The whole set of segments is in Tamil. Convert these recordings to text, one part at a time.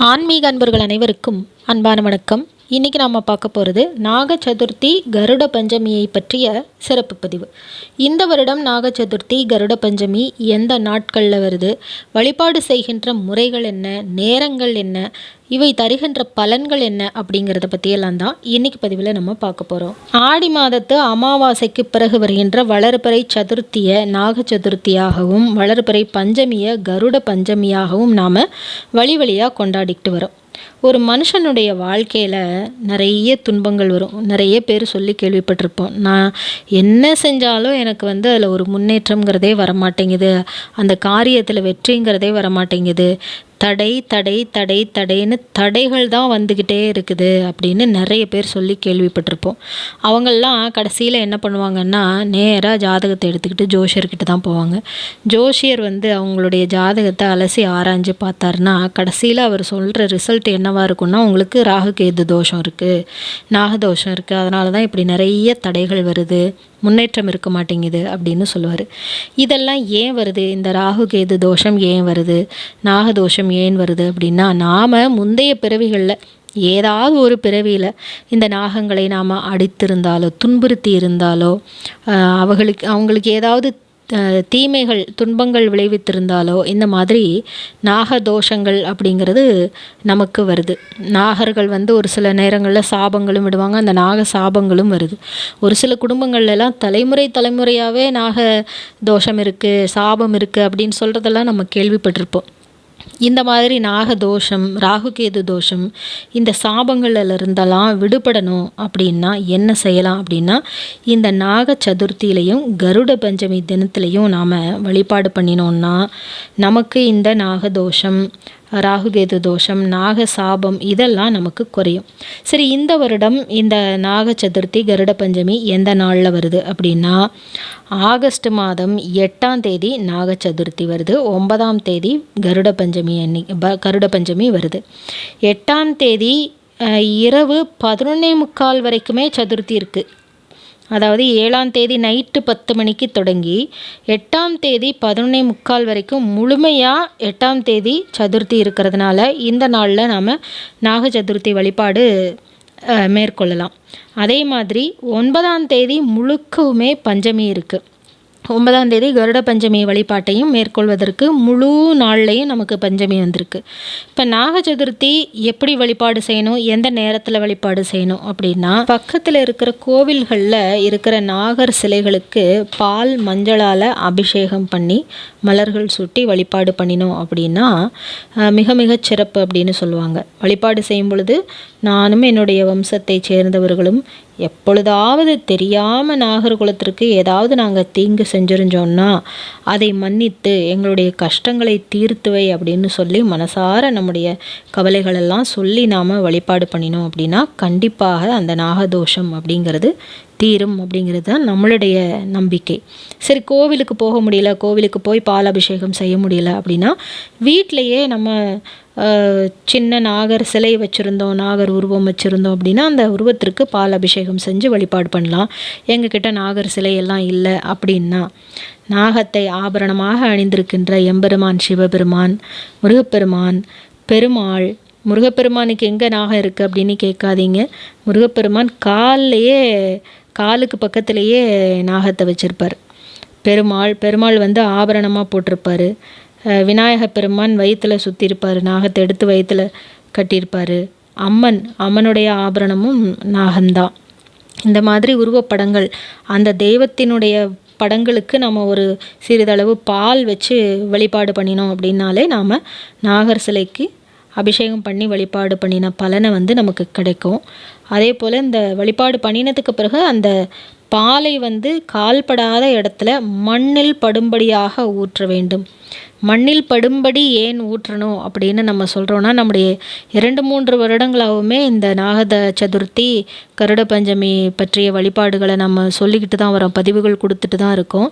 ஆன்மீக அன்பர்கள் அனைவருக்கும் அன்பான வணக்கம். இன்றைக்கி நாம் பார்க்க போகிறது நாக சதுர்த்தி கருட பஞ்சமியை பற்றிய சிறப்பு பதிவு. இந்த வருடம் நாக சதுர்த்தி கருட பஞ்சமி எந்த நாட்களில் வருது? வழிபாடு செய்கின்ற முறைகள் என்ன? நேரங்கள் என்ன? இவை தருகின்ற பலன்கள் என்ன? அப்படிங்கிறத பற்றியெல்லாம் தான் இன்றைக்கி பதிவில் நம்ம பார்க்க போகிறோம் ஆடி மாதத்து அமாவாசைக்கு பிறகு வருகின்ற வளர்பிறை சதுர்த்தியை நாக சதுர்த்தியாகவும் வளர்பிறை பஞ்சமியை கருட பஞ்சமியாகவும் நாம் வழி வழியாக கொண்டாடிக்கிட்டு வரோம். ஒரு மனுஷனுடைய வாழ்க்கையில் நிறைய துன்பங்கள் வரும். நிறைய பேர் சொல்லி கேள்விப்பட்டிருப்போம். நான் என்ன செஞ்சாலும் எனக்கு வந்து அதில் ஒரு முன்னேற்றங்கிறதே வரமாட்டேங்குது. அந்த காரியத்தில் வெற்றிங்கிறதே வரமாட்டேங்குது. தடை தடை தடை தடைன்னு தடைகள் தான் வந்துக்கிட்டே இருக்குது அப்படின்னு நிறைய பேர் சொல்லி கேள்விப்பட்டிருப்போம். அவங்கெல்லாம் கடைசியில் என்ன பண்ணுவாங்கன்னா நேராக ஜாதகத்தை எடுத்துக்கிட்டு ஜோஷியர்கிட்ட தான் போவாங்க. ஜோஷியர் வந்து அவங்களுடைய ஜாதகத்தை அலசி ஆராய்ஞ்சு பார்த்தாருன்னா கடைசியில் அவர் சொல்கிற ரிசல்ட் என்னவாக இருக்கும்னா உங்களுக்கு ராகு கேது தோஷம் இருக்குது நாகதோஷம் இருக்குது அதனால தான் இப்படி நிறைய தடைகள் வருது. முன்னேற்றம் இருக்க மாட்டேங்குது அப்படின்னு சொல்லுவார். இதெல்லாம் ஏன் வருது? இந்த ராகு கேது தோஷம் ஏன் வருது? நாகதோஷம் ஏன் வருது அப்படின்னா நாம் முந்தைய பிறவிகளில் ஏதாவது ஒரு பிறவியில் இந்த நாகங்களை நாம் அடித்திருந்தாலோ துன்புறுத்தி இருந்தாலோ அவர்களுக்கு அவங்களுக்கு ஏதாவது தீமைகள் துன்பங்கள் விளைவித்திருந்தாலோ இந்த மாதிரி நாகதோஷங்கள் அப்படிங்கிறது நமக்கு வருது. நாகர்கள் வந்து ஒரு சில நேரங்களில் சாபங்களும் விடுவாங்க அந்த நாக சாபங்களும் வருது. ஒரு சில குடும்பங்கள்லாம் தலைமுறை தலைமுறையாகவே நாக தோஷம் இருக்குது சாபம் இருக்குது அப்படின்னு சொல்கிறதெல்லாம் நம்ம கேள்விப்பட்டிருப்போம். இந்த மாதிரி நாகதோஷம் ராகுகேது தோஷம் இந்த சாபங்களில் இருந்தெல்லாம் விடுபடணும் அப்படின்னா என்ன செய்யலாம் அப்படின்னா இந்த நாக சதுர்த்தியிலையும் கருட பஞ்சமி தினத்துலையும் நாம் வழிபாடு பண்ணினோன்னா நமக்கு இந்த நாகதோஷம் ராகுகேது தோஷம் நாக சாபம் இதெல்லாம் நமக்கு குறையும். சரி இந்த வருடம் இந்த நாக சதுர்த்தி கருட பஞ்சமி எந்த நாளில் வருது அப்படின்னா ஆகஸ்ட் மாதம் எட்டாம் தேதி நாக சதுர்த்தி வருது ஒன்பதாம் தேதி கருட பஞ்சமி அன்னி ப கருட பஞ்சமி வருது. எட்டாம் தேதி இரவு பதினொன்னே முக்கால் வரைக்குமே சதுர்த்தி இருக்குது அதாவது ஏழாம் தேதி நைட்டு பத்து மணிக்கு தொடங்கி எட்டாம் தேதி பதினொன்னே முக்கால் வரைக்கும் முழுமையாக எட்டாம் தேதி சதுர்த்தி இருக்கிறதுனால இந்த நாளில் நாம் நாக சதுர்த்தி வழிபாடு மேற்கொள்ளலாம். அதே மாதிரி ஒன்பதாம் தேதி முழுக்கவுமே பஞ்சமி இருக்குது ஒன்பதாம் தேதி கருட பஞ்சமி வழிபாட்டையும் மேற்கொள்வதற்கு முழு நாள்லேயும் நமக்கு பஞ்சமி வந்திருக்கு. இப்போ நாக சதுர்த்தி எப்படி வழிபாடு செய்யணும்? எந்த நேரத்தில் வழிபாடு செய்யணும்? அப்படின்னா பக்கத்தில் இருக்கிற கோவில்களில் இருக்கிற நாகர் சிலைகளுக்கு பால் மஞ்சளால் அபிஷேகம் பண்ணி மலர்கள் சுட்டி வழிபாடு பண்ணினோம் அப்படின்னா மிக மிக சிறப்பு அப்படின்னு சொல்லுவாங்க. வழிபாடு செய்யும் பொழுது நானும் என்னுடைய வம்சத்தை சேர்ந்தவர்களும் எப்பொழுதாவது தெரியாமல் நாகர்குலத்திற்கு ஏதாவது நாங்கள் தீங்கு செஞ்சிருந்தோன்னா அதை மன்னித்து எங்களுடைய கஷ்டங்களை தீர்த்துவை அப்படின்னு சொல்லி மனசார நம்முடைய கவலைகளெல்லாம் சொல்லி நாம் வழிபாடு பண்ணினோம் அப்படின்னா கண்டிப்பாக அந்த நாகதோஷம் அப்படிங்கிறது தீரும் அப்படிங்கிறது தான் நம்மளுடைய நம்பிக்கை. சரி கோவிலுக்கு போக முடியல கோவிலுக்கு போய் பால் அபிஷேகம் செய்ய முடியல அப்படின்னா வீட்டிலையே நம்ம சின்ன நாகர் சிலை வச்சுருந்தோம் நாகர் உருவம் வச்சுருந்தோம் அப்படின்னா அந்த உருவத்திற்கு பால் அபிஷேகம் செஞ்சு வழிபாடு பண்ணலாம். எங்ககிட்ட நாகர் சிலையெல்லாம் இல்லை அப்படின்னா நாகத்தை ஆபரணமாக அணிந்திருக்கின்ற எம்பெருமான் சிவபெருமான் முருகப்பெருமான் பெருமாள் முருகப்பெருமானுக்கு எங்கே நாகம் இருக்குது அப்படின்னு கேட்காதீங்க. முருகப்பெருமான் கால்லையே காலுக்கு பக்கத்துலேயே நாகத்தை வச்சுருப்பார். பெருமாள் பெருமாள் வந்து ஆபரணமாக போட்டிருப்பார். விநாயக பெருமான் வயிற்றில் சுற்றிருப்பார் நாகத்தை எடுத்து வயிற்றில் கட்டியிருப்பார். அம்மன் அம்மனுடைய ஆபரணமும் நாகந்தான் இந்த மாதிரி உருவப்படங்கள் அந்த தெய்வத்தினுடைய படங்களுக்கு நம்ம ஒரு சிறிதளவு பால் வச்சு வழிபாடு பண்ணினோம் அப்படின்னாலே நாம் நாகர் சிலைக்கு அபிஷேகம் பண்ணி வழிபாடு பண்ணின பலனை வந்து நமக்கு கிடைக்கும். அதே போல் இந்த வழிபாடு பண்ணினதுக்கு பிறகு அந்த பாலை வந்து கால்படாத இடத்துல மண்ணில் படும்படியாக ஊற்ற வேண்டும். மண்ணில் படும்படி ஏன் ஊற்றணும் அப்படின்னு நம்ம சொல்கிறோன்னா நம்முடைய இரண்டு மூன்று வருடங்களாகவுமே இந்த நாகத சதுர்த்தி கருட பஞ்சமி பற்றிய வழிபாடுகளை நம்ம சொல்லிக்கிட்டு தான் வரோம் பதிவுகள் கொடுத்துட்டு தான் இருக்கோம்.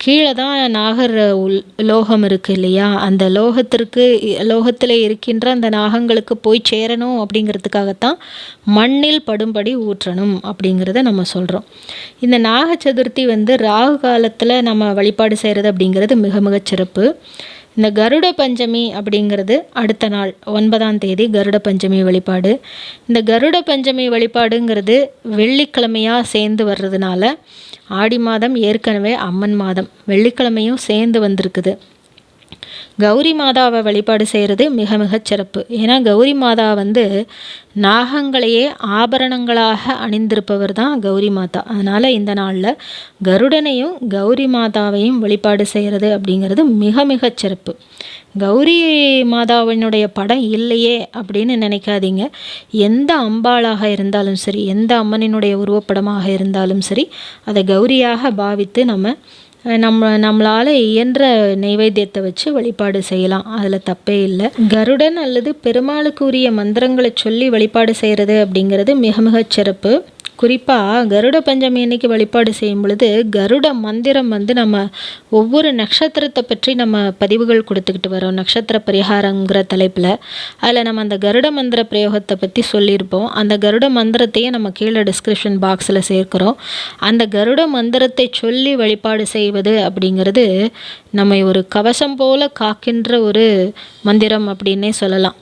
கீழே தான் நாகர் உல் லோகம் இருக்குது இல்லையா? அந்த லோகத்திற்கு லோகத்தில் இருக்கின்ற அந்த நாகங்களுக்கு போய் சேரணும் அப்படிங்கிறதுக்காகத்தான் மண்ணில் படும்படி ஊற்றணும் அப்படிங்கிறத நம்ம சொல்கிறோம் இந்த நாக சதுர்த்தி வந்து ராகு காலத்தில் நம்ம வழிபாடு செய்கிறது அப்படிங்கிறது மிக மிக சிறப்பு. இந்த கருட பஞ்சமி அப்படிங்கிறது அடுத்த நாள் ஒன்பதாம் தேதி கருட பஞ்சமி வழிபாடு. இந்த கருட பஞ்சமி வழிபாடுங்கிறது வெள்ளிக்கிழமையாக சேர்ந்து வர்றதுனால ஆடி மாதம் ஏற்கனவே அம்மன் மாதம் வெள்ளிக்கிழமையும் சேர்ந்து வந்திருக்குது. கௌரி மாதாவை வழிபாடு செய்கிறது மிக மிகச் சிறப்பு. ஏன்னா கௌரி மாதா வந்து நாகங்களையே ஆபரணங்களாக அணிந்திருப்பவர் தான் கௌரி மாதா. அதனால் இந்த நாளில் கருடனையும் கௌரி மாதாவையும் வழிபாடு செய்கிறது அப்படிங்கிறது மிக மிகச் சிறப்பு. கௌரி மாதாவினுடைய படம் இல்லையே அப்படின்னு நினைக்காதீங்க. எந்த அம்பாளாக இருந்தாலும் சரி எந்த அம்மனினுடைய உருவப்படமாக இருந்தாலும் சரி அதை கௌரியாக பாவித்து நம்ம நம்ம நம்மளால் இயன்ற நைவேத்தியத்தை வச்சு வழிபாடு செய்யலாம். அதில் தப்பே இல்லை. கருடன் அல்லது பெருமாளுக்கு உரிய மந்திரங்களை சொல்லி வழிபாடு செய்கிறது அப்படிங்கிறது மிக மிக சிறப்பு. குறிப்பாக கருட பஞ்சமி அன்னைக்கு வழிபாடு செய்யும் பொழுது கருட மந்திரம் வந்து நம்ம ஒவ்வொரு நட்சத்திரத்தை பற்றி நம்ம பதிவுகள் கொடுத்துக்கிட்டு வரோம். நட்சத்திர பரிகாரங்கிற தலைப்பில். அதில் நம்ம அந்த கருட மந்திர பிரயோகத்தை பற்றி சொல்லியிருப்போம். அந்த கருட மந்திரத்தையே நம்ம கீழே டிஸ்கிரிப்ஷன் பாக்ஸில் சேர்க்குறோம். அந்த கருட மந்திரத்தை சொல்லி வழிபாடு செய்வது அப்படிங்கிறது நம்மை ஒரு கவசம் போல காக்கின்ற ஒரு மந்திரம் அப்படின்னே சொல்லலாம்.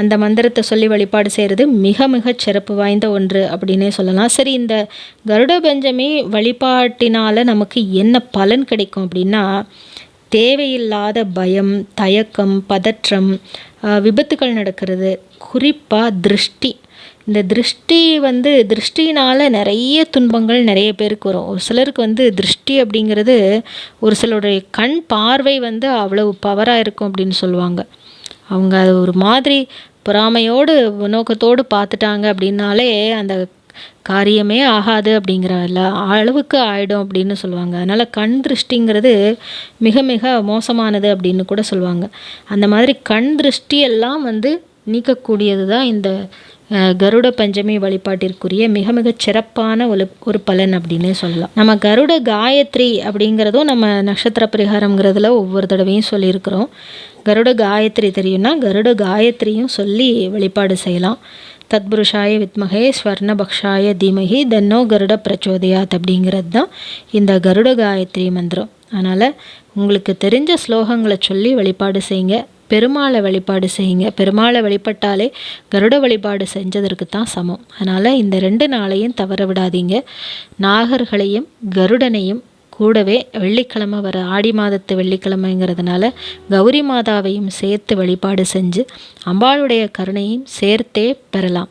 அந்த மந்திரத்தை சொல்லி வழிபாடு செய்கிறது மிக மிக சிறப்பு வாய்ந்த ஒன்று அப்படின்னே சொல்லலாம். சரி இந்த கருட பஞ்சமி வழிபாட்டினால் நமக்கு என்ன பலன் கிடைக்கும் அப்படின்னா தேவையில்லாத பயம் தயக்கம் பதற்றம் விபத்துகள் நடக்கிறது. குறிப்பாக திருஷ்டி. இந்த திருஷ்டி வந்து திருஷ்டினால் நிறைய துன்பங்கள் நிறைய பேருக்கு வரும். ஒரு சிலருக்கு வந்து திருஷ்டி அப்படிங்கிறது ஒரு சிலருடைய கண் பார்வை வந்து அவ்வளவு பவராக இருக்கும் அப்படின்னு சொல்லுவாங்க. அவங்க அது ஒரு மாதிரி பொறாமையோடு நோக்கத்தோடு பார்த்துட்டாங்க அப்படின்னாலே அந்த காரியமே ஆகாது அப்படிங்கிற அளவுக்கு ஆகிடும் அப்படின்னு சொல்லுவாங்க. அதனால் கண் திருஷ்டிங்கிறது மிக மிக மோசமானது அப்படின்னு கூட சொல்லுவாங்க. அந்த மாதிரி கண் திருஷ்டியெல்லாம் வந்து நீக்கக்கூடியது தான் இந்த கருட பஞ்சமி வழிபாட்டிற்குரிய மிக மிக சிறப்பான ஒரு ஒரு பலன் அப்படின்னே சொல்லலாம். நம்ம கருட காயத்ரி அப்படிங்கிறதும் நம்ம நட்சத்திர பரிகாரங்கிறதுல ஒவ்வொரு தடவையும் சொல்லியிருக்கிறோம். கருட காயத்ரி தெரியும்னா கருட காயத்ரியும் சொல்லி வழிபாடு செய்யலாம். தத்புருஷாய வித்மகே ஸ்வர்ணபக்ஷாய தீமகி தன்னோ கருட பிரச்சோதயாத் அப்படிங்கிறது தான் இந்த கருட காயத்ரி மந்திரம். அதனால் உங்களுக்கு தெரிஞ்ச ஸ்லோகங்களை சொல்லி வழிபாடு செய்யுங்க. பெருமாளை வழிபாடு செய்யுங்க. பெருமாளை வழிபட்டாலே கருட வழிபாடு செஞ்சதற்கு தான் சமம். அதனால் இந்த ரெண்டு நாளையும் தவற விடாதீங்க. நாகர்களையும் கருடனையும் கூடவே வெள்ளிக்கிழமை வர ஆடி மாதத்து வெள்ளிக்கிழமைங்கிறதுனால கௌரி மாதாவையும் சேர்த்து வழிபாடு செஞ்சு அம்பாளுடைய கருணையும் சேர்த்தே பெறலாம்.